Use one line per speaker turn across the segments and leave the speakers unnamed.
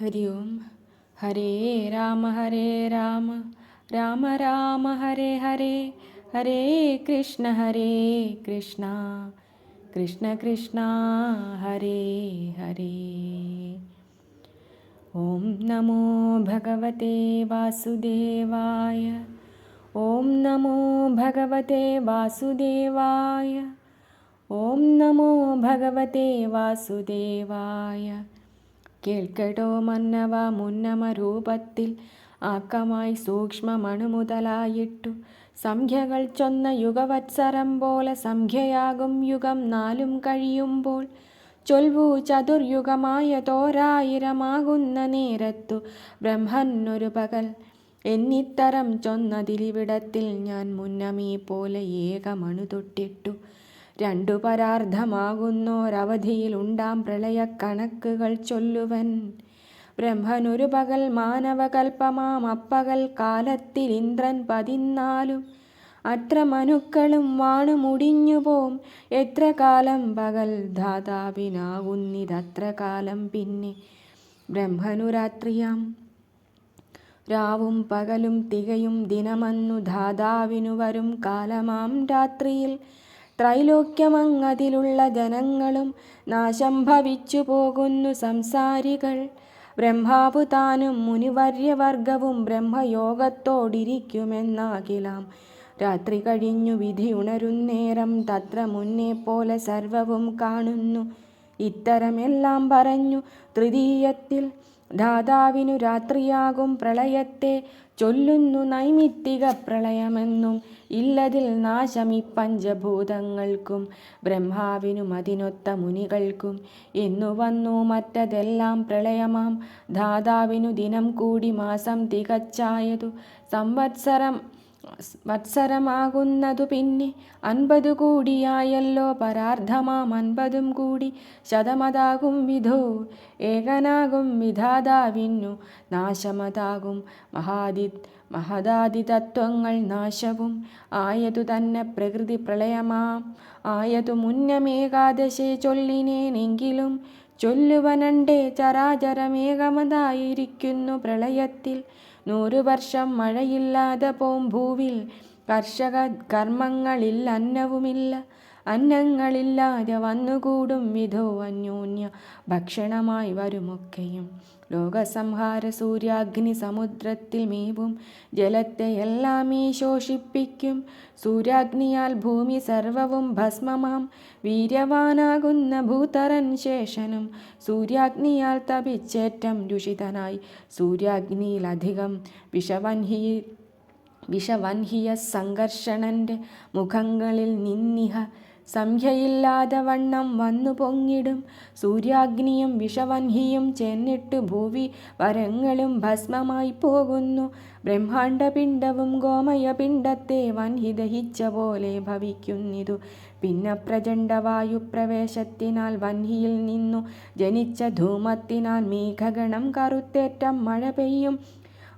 हरि ओं हरे राम हरे राम। राम राम हरे हरे। हरे कृष्ण हरे कृष्ण। कृष्ण कृष्ण हरे हरे। ॐ नमो भगवते वासुदेवाय। ॐ नमो भगवते वासुदेवाय। ॐ नमो भगवते वासुदेवाय। കേൾക്കടോ മന്നവ മുന്നമ രൂപത്തിൽ ആക്കമായി സൂക്ഷ്മമണുമുതലായിട്ടു സംഖ്യകൾ ചൊന്ന യുഗവത്സരം പോലെ സംഖ്യയാകും യുഗം നാലും കഴിയുമ്പോൾ. ചൊൽവു ചതുർയുഗമായ തോരായിരമാകുന്ന നേരത്തു ബ്രഹ്മന്നൊരു പകൽ. എന്നിത്തരം ചൊന്നതിലിവിടത്തിൽ ഞാൻ മുന്നമീ പോലെ ഏകമണു തൊട്ടിട്ടു. രണ്ടു പരാർത്ഥമാകുന്നോരവധിയിലുണ്ടാം പ്രളയക്കണക്കുകൾ ചൊല്ലുവൻ. ബ്രഹ്മനൊരു പകൽ മാനവകൽപ്പമാം അപ്പകൽ കാലത്തിൽ ഇന്ദ്രൻ പതിനാലും അത്ര മനുക്കളും വാണു മുടിഞ്ഞുപോം എത്ര കാലം പകൽ ധാതാവിനാകുന്നിതത്ര കാലം പിന്നെ. ബ്രഹ്മനുരാത്രിയാം. രാവും പകലും തികയും ദിനമന്നു ധാതാവിനു വരും കാലമാം രാത്രിയിൽ. ത്രൈലോക്യമങ്ങതിലുള്ള ജനങ്ങളും നാശം ഭവിച്ചു പോകുന്നു സംസാരികൾ ബ്രഹ്മാപുതാനും മുനിവര്യവർഗവും ബ്രഹ്മയോഗത്തോടിരിക്കുമെന്നാകിലാം. രാത്രി കഴിഞ്ഞു വിധി ഉണരുന്നേരം തത്ര മുന്നേ പോലെ സർവവും കാണുന്നു. ഇത്തരമെല്ലാം പറഞ്ഞു തൃതീയത്തിൽ ധാതാവിനു രാത്രിയാകും പ്രളയത്തെ ചൊല്ലുന്നു നൈമിത്തിക പ്രളയമെന്നും ഇല്ലതിൽ നാശമി പഞ്ചഭൂതങ്ങൾക്കും ബ്രഹ്മാവിനും അതിനൊത്ത മുനികൾക്കും. എന്നു വന്നു മറ്റതെല്ലാം പ്രളയമാം. ദാതാവിനു ദിനം കൂടി മാസം തികച്ചായതു. സംവത്സരം വത്സരമാകുന്നതു പിന്നെ അൻപതു കൂടിയായല്ലോ പരാർദ്ധമാം അൻപതും കൂടി ശതമതാകും വിധോ ഏകനാകും വിധാതാവിന്നു നാശമതാകും മഹാദി മഹദാദി തത്വങ്ങൾ നാശവും. ആയതു തന്നെ പ്രകൃതി പ്രളയമാം. ആയതു മുന്നമേകാദശേ ചൊല്ലിനേനെങ്കിലും ചൊല്ലുവനണ്ടേ ചരാചരമേകമതായിരിക്കുന്നു പ്രളയത്തിൽ. നൂറു വർഷം മഴയില്ലാതെ പോം ഭൂവിൽ. കർഷക കർമ്മങ്ങളിൽ അന്നവുമില്ല. അന്നങ്ങളില്ലാതെ വന്നുകൂടും വിധോ അന്യോന്യ ഭക്ഷണമായി വരുമൊക്കെയും. ലോകസംഹാര സൂര്യാഗ്നി സമുദ്രത്തിൽ മേവും ജലത്തെ ഈ ശോഷിപ്പിക്കും. സൂര്യാഗ്നിയാൽ ഭൂമി സർവവും ഭസ്മമാം വീര്യവാനാകുന്ന ഭൂതരൻ ശേഷനും സൂര്യാഗ്നിയാൽ തപിച്ചേറ്റം രുഷിതനായി സൂര്യാഗ്നിയിലധികം വിഷവൻഹി വിഷവൻഹിയ സംഘർഷണന്റെ മുഖങ്ങളിൽ നിന്നിഹ സംഖ്യയില്ലാതെ വണ്ണം വന്നു പൊങ്ങിടും. സൂര്യാഗ്നിയും വിഷവൻഹിയും ചെന്നിട്ട് ഭൂവി വരങ്ങളും ഭസ്മമായി പോകുന്നു. ബ്രഹ്മാണ്ഡപിണ്ഡവും ഗോമയപിണ്ഡത്തെ വൻഹി ദഹിച്ച പോലെ ഭവിക്കുന്നിതു. പിന്നെ പ്രചണ്ഡവായുപ്രവേശത്തിനാൽ വൻഹിയിൽ നിന്നു ജനിച്ച ധൂമത്തിനാൽ മേഘഗണം കറുത്തേറ്റം മഴ പെയ്യും.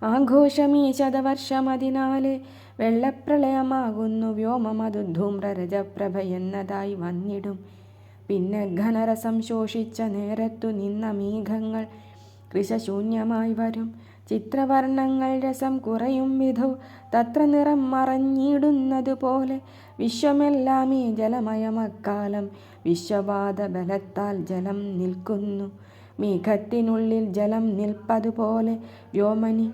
ആഘോഷമീ ശതവർഷമതിനാല് വെള്ളപ്രളയമാകുന്നു വ്യോമമതു ധൂമ്രരജപ്രഭ എന്നതായി വന്നിടും. പിന്നെ ഘനരസം ശോഷിച്ച നേരത്തു നിന്ന മേഘങ്ങൾ കൃശശൂന്യമായി വരും. ചിത്രവർണങ്ങൾ രസം കുറയും വിധോ. തത്ര നിറം മറഞ്ഞിടുന്നതുപോലെ വിശ്വമെല്ലാമേ ജലമയമക്കാലം വിശ്വവാദ ബലത്താൽ ജലം നിൽക്കുന്നു. മേഘത്തിനുള്ളിൽ ജലം നിൽപ്പതുപോലെ വ്യോമനി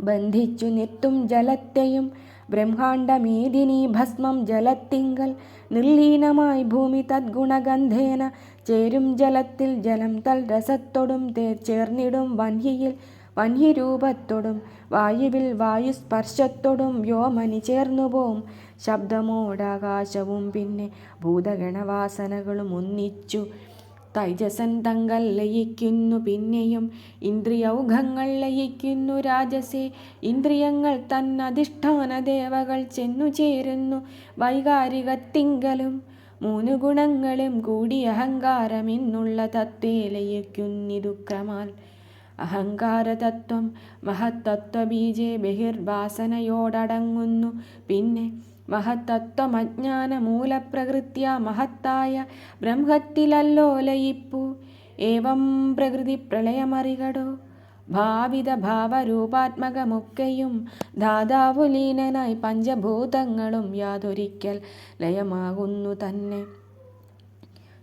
ബന്ധിച്ചു നിർത്തും ജലത്തെയും ബ്രഹ്മാണ്ടമേദിനി ഭസ്മം ജലത്തിങ്കൽ. നിർലീനമായി ഭൂമി തദ്ഗുണഗന്ധേന ചേരും ജലത്തിൽ ജലം തൽ രസത്തോടും ചേർന്നിടും വന്ഹിയിൽ വന്യരൂപത്തോടും വായുവിൽ വായുസ്പർശത്തോടും വ്യോമനി ചേർന്നുപോവും ശബ്ദമോടാകാശവും പിന്നെ ഭൂതഗണവാസനകളും ഒന്നിച്ചു തൈജസൻ തങ്ങൾ ലയിക്കുന്നു. പിന്നെയും ഇന്ദ്രിയൗഘങ്ങൾ ലയിക്കുന്നു രാജസേ. ഇന്ദ്രിയങ്ങൾ തന്നധിഷ്ഠാന ദേവകൾ ചെന്നു ചേരുന്നു. വൈകാരികത്തിങ്കലും മൂന്ന് ഗുണങ്ങളും കൂടി അഹങ്കാരമെന്നുള്ള തത്വേ ലയിക്കുന്നിതു ക്രമാൽ. അഹങ്കാരതത്വം മഹത്തത്വബീജെ ബഹിർവാസനയോടടങ്ങുന്നു. പിന്നെ മഹത്തത്വമജ്ഞാന മൂലപ്രകൃത്യ മഹത്തായ ബ്രഹ്മത്തിലല്ലോലയിപ്പു. ഏവം പ്രകൃതി പ്രളയമറികടോ. ഭാവിത ഭാവരൂപാത്മകമൊക്കെയും ധാതാവു ലീനനായി പഞ്ചഭൂതങ്ങളും യാതൊരിക്കൽ ലയമാകുന്നു തന്നെ.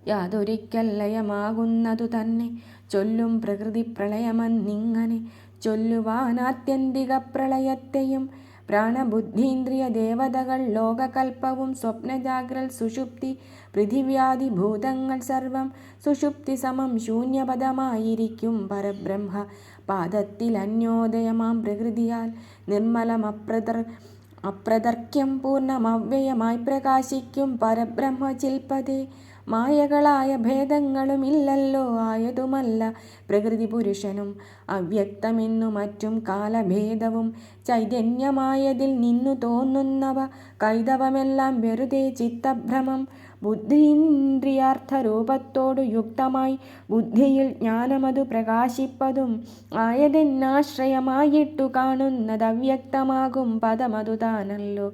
യാതൊരിക്കൽ ലയമാകുന്നതു തന്നെ. ചൊല്ലും പ്രകൃതി പ്രളയമെന്നിങ്ങനെ ചൊല്ലുവാനാത്യന്തിക പ്രളയത്തെയും പ്രാണബുദ്ധീന്ദ്രിയ ദേവതകൾ ലോകകൽപ്പവും സ്വപ്നജാഗ്രൽ സുഷുപ്തി പൃഥിവ്യാധി ഭൂതങ്ങൾ സർവം സുഷുപ്തി സമം ശൂന്യപദമായിരിക്കും പരബ്രഹ്മ. പാദത്തിൽ അന്യോദയമാം പ്രകൃതിയാൽ നിർമ്മലമപ്രദർ അപ്രതർക്യം പൂർണമവ്യയമായി പ്രകാശിക്കും പരബ്രഹ്മ ചിൽപ്പതേ. മായകളായ ഭേദങ്ങളുമില്ലല്ലോ ആയതുമല്ല പ്രകൃതി പുരുഷനും. അവ്യക്തമെന്നു മറ്റും കാലഭേദവും ചൈതന്യമായതിൽ നിന്നു തോന്നുന്നവ കൈതവമെല്ലാം വെറുതെ ചിത്തഭ്രമം. ബുദ്ധീന്ദ്രിയാർത്ഥരൂപത്തോടു യുക്തമായി ബുദ്ധിയിൽ ജ്ഞാനമതു പ്രകാശിപ്പതും ആയതെന്നാശ്രയമായിട്ടു കാണുന്നതവ്യക്തമാകും പദമതു താനല്ലോ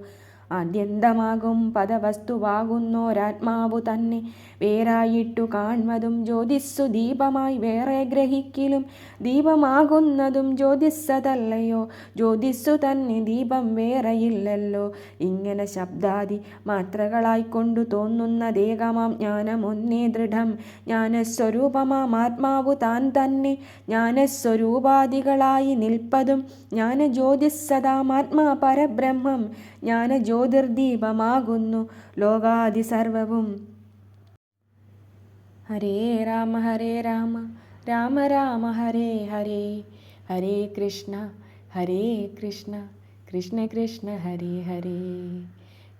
ആദ്യന്തമാകും പദവസ്തുവാകുന്നോരാത്മാവു തന്നെ. വേറായിട്ടു കാൺവതും ജ്യോതിസ്സു ദീപമായി വേറെ ഗ്രഹിക്കലും ദീപമാകുന്നതും ജ്യോതിസ്സതല്ലയോ. ജ്യോതിസ്സു തന്നെ ദീപം വേറെയില്ലല്ലോ. ഇങ്ങനെ ശബ്ദാദി മാത്രകളായിക്കൊണ്ടു ജ്ഞാനം ഒന്നേ ദൃഢം. ജ്ഞാനസ്വരൂപമാം ആത്മാവു താൻ തന്നെ. ജ്ഞാനസ്വരൂപാദികളായി നിൽപ്പതും ജ്ഞാന ജ്യോതിസ്സതാം ആത്മാ പരബ്രഹ്മം ജ്ഞാനജ്യോതിർദീപമാകുന്നു ലോകാദി സർവവും. ഹരേ രാമ ഹരേ രാമ രാമ രാമ ഹരേ ഹരേ ഹരേ കൃഷ്ണ ഹരേ കൃഷ്ണ കൃഷ്ണ കൃഷ്ണ ഹരേ ഹരേ.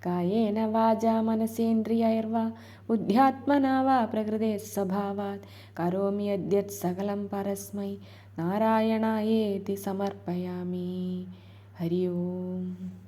കായേന വാച മനസേന്ദ്രിയൈർവാ ബുദ്ധ്യാത്മനാ വാ പ്രകൃതേ സ്വഭാവാത് കരോമി അദ്യത് സകലം പരസ്മൈ നാരായണായേതി സമർപ്പയാമി. ഹരി ഓം.